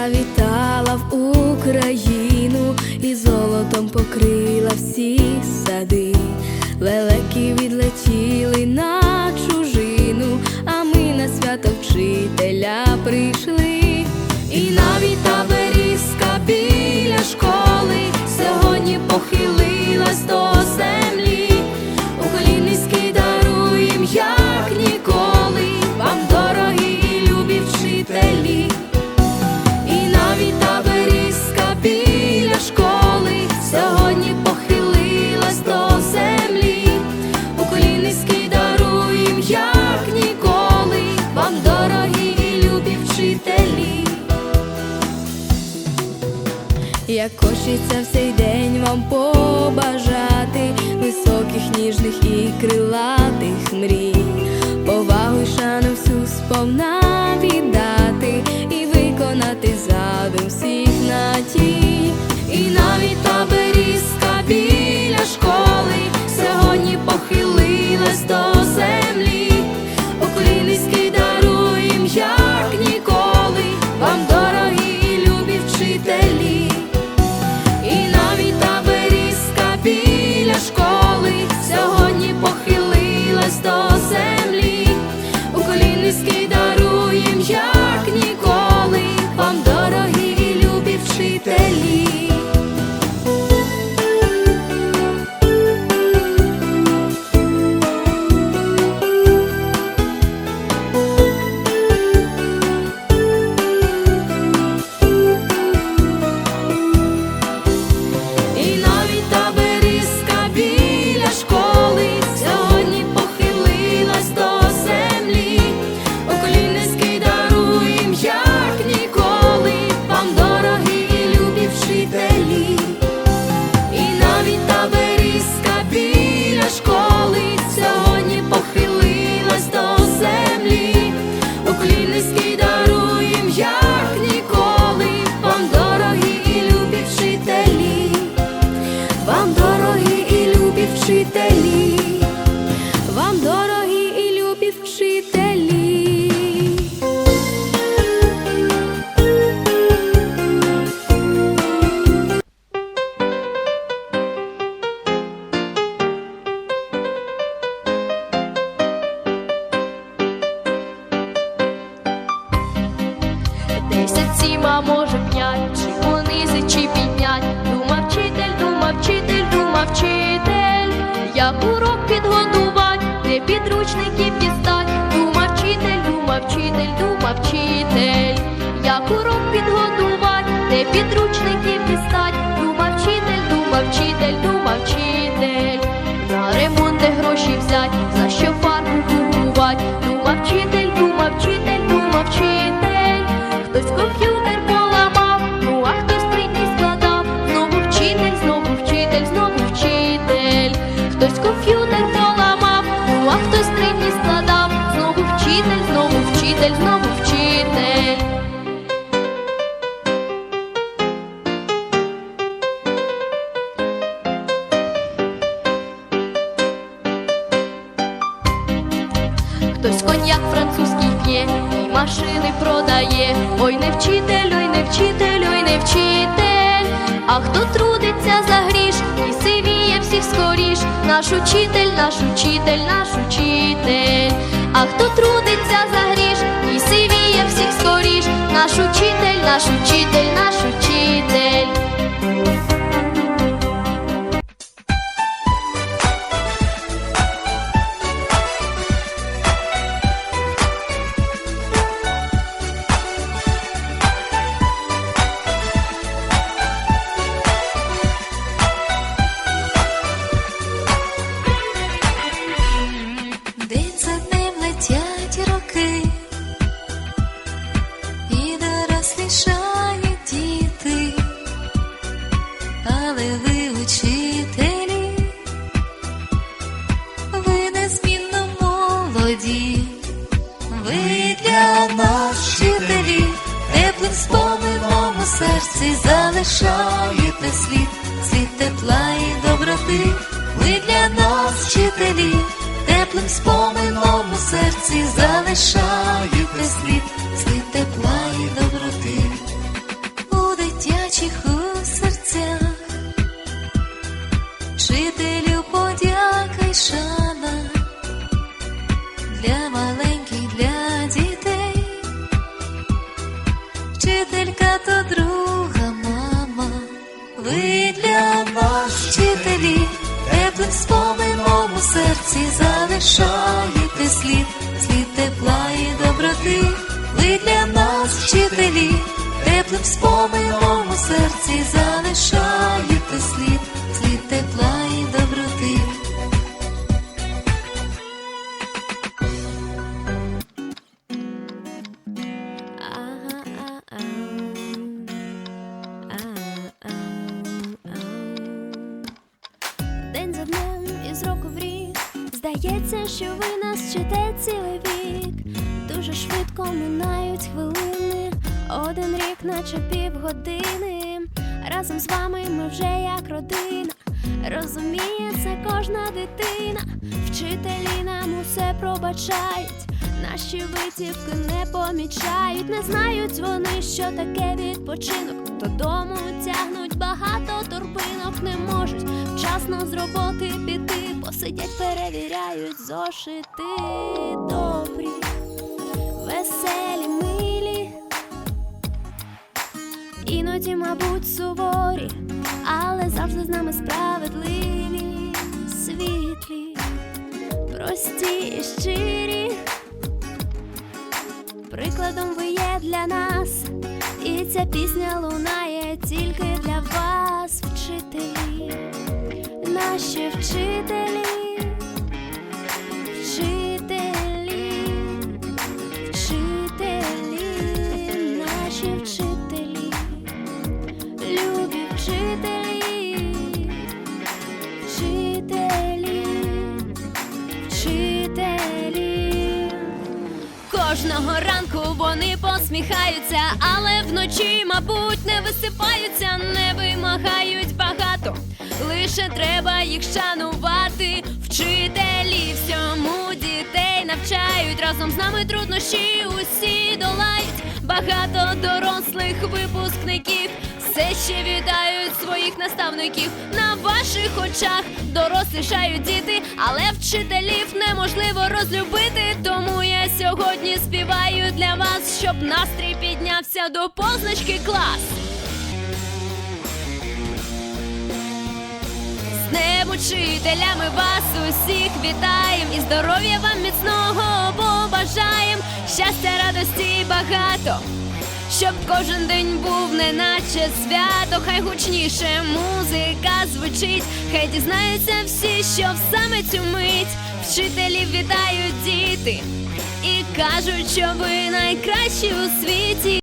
завітала в Україну і золотом покрила всі сади, лелеки відлетіли на чужину, а ми на свято вчителя прийшли. Як хочеться в цей день вам побажати високих, ніжних і крилатих мрій, повагу й шану всю сповна віддати і виконати задум всіх надій. І Десять сім, а може п'ять, чи понизить, чи піднять. Дума вчитель, дума вчитель, думав вчитель, як урок підготувать, де підручників дістать. Дума вчитель, дума вчитель, думав вчитель, як урок підготувать, де підручників вчитель, знову вчитель. Хтось коньяк французький п'є і машини продає. Ой, не вчитель, ой, не вчитель, ой, не вчитель. А хто трудиться за гріш і сивіє всіх скоріш. Наш учитель, наш учитель, наш учитель. А хто трудиться за гріш і сивіє всіх скоріш. Наш учитель, наш учитель, залишаєте світ, світ тепла і доброти, ви для нас вчителі. Теплим спомином у серці залишаєте слід, слід тепла і доброти теплим спомином у серці залишаєте слід, слід тепла і доброти. День за днем із року в рік Здається, що ви нас вчите цілий вік. Дуже швидко минають хвилини, один рік, наче півгодини. Разом з вами ми вже як родина. Розуміє це кожна дитина. Вчителі нам усе пробачають. Наші витівки не помічають, не знають вони, що таке відпочинок. Додому тягнуть багато торбинок, не можуть вчасно з роботи піти, посидять, перевіряють зошити добрі, веселі, іноді, мабуть, суворі, але завжди з нами справедливі, світлі, прості і щирі. Прикладом ви є для нас, і ця пісня лунає тільки для вас, вчителі, наші вчителі, Кожного ранку вони посміхаються, але вночі, мабуть, не висипаються, не вимагають багато. Лише треба їх шанувати. Вчителі всьому дітей навчають. Разом з нами труднощі усі. Багато дорослих випускників все ще вітають своїх наставників. На ваших очах дорослішають діти, але вчителів неможливо розлюбити. Тому я сьогодні співаю для вас, щоб настрій піднявся до позначки клас. Днем учителями вас усіх вітаєм і здоров'я вам міцного побажаєм, щастя, радості багато. Щоб кожен день був неначе свято, хай гучніше музика звучить, хай дізнаються всі, що в саме цю мить вчителів вітають діти і кажуть, що ви найкращі у світі.